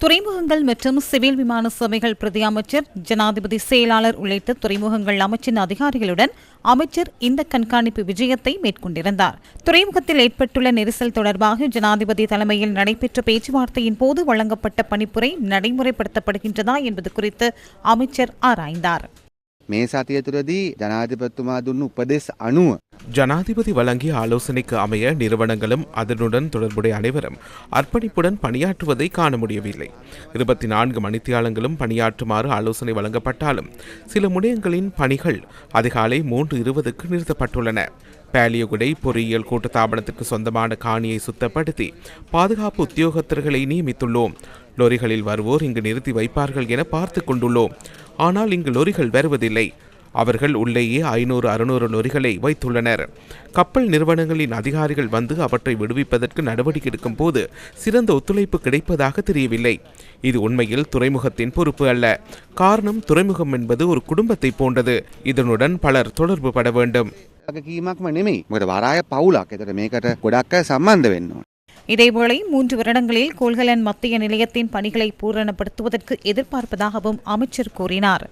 துறைமுகங்கள் மற்றும் சிவில் விமான சேவைகள் பிரதி அமைச்சர் ஜனாதிபதி செயலாளர் உள்ளிட்ட துறைமுகங்கள் அமைச்சின் அதிகாரிகளுடன் அமைச்சர் இந்த கண்காணிப்பு விஜயத்தை மேற்கொண்டிருந்தார் துறைமுகத்தில் ஏற்பட்டுள்ள நெரிசல் தொடர்பாக ஜனாதிபதி தலைமையில் நடைபெற்ற பேச்சுவார்த்தையின் போது வழங்கப்பட்ட பணிப்புரை நடைமுறைப்படுத்தப்படுகின்றதா என்பது குறித்து அமைச்சர் ஆராய்ந்தார் මේ සතිය තුරදී ජනාධිපත්තුමා දුන්නු උපදෙස් අනුව ஜனாதிபதி வழங்கிய ஆலோசனைக்கு அமைய நிறுவனங்களும் அதனுடன் தொடர்புடைய அனைவரும் அர்ப்பணிப்புடன் பணியாற்றுவதை காண முடியவில்லை. இருபத்தி நான்கு மணித்தியாலங்களும் பணியாற்றுமாறு ஆலோசனை வழங்கப்பட்டாலும் சில முனையங்களின் பணிகள் அதிகாலை மூன்று இருபதுக்கு நிறுத்தப்பட்டுள்ளன. பேலியகுடை பொறியியல் கூட்டத்தாபனத்துக்கு சொந்தமான காணியை சுத்தப்படுத்தி பாதுகாப்பு உத்தியோகத்தர்களை நியமித்துள்ளோம். லொரிகளில் வருவோர் இங்கு நிறுத்தி வைப்பார்கள் என பார்த்து கொண்டுள்ளோம். ஆனால் இங்கு லொரிகள் வருவதில்லை. அவர்கள் உள்ளேயே ஐநூறு அறுநூறு நொறிகளை வைத்துள்ளனர். கப்பல் நிறுவனங்களின் அதிகாரிகள் வந்து அவற்றை விடுவிப்பதற்கு நடவடிக்கை எடுக்கும் போது சிறந்த ஒத்துழைப்பு கிடைப்பதாக தெரியவில்லை. இது உண்மையில் துறைமுகத்தின் பொறுப்பு அல்ல. காரணம் துறைமுகம் என்பது ஒரு குடும்பத்தை போன்றது. இதனுடன் பலர் தொடர்பு பட வேண்டும். கீமாக்குமே வராய பவுலாக் இதோட மேக்கட்ட கொடாக்க சம்பந்த வேணும் மூன்று வருடங்களில் கோல்கலன் மத்திய நிலையத்தின் பணிகளை பூரணப்படுத்துவதற்கு எதிர்பார்ப்பதாகவும் அமைச்சர் கூறினார்.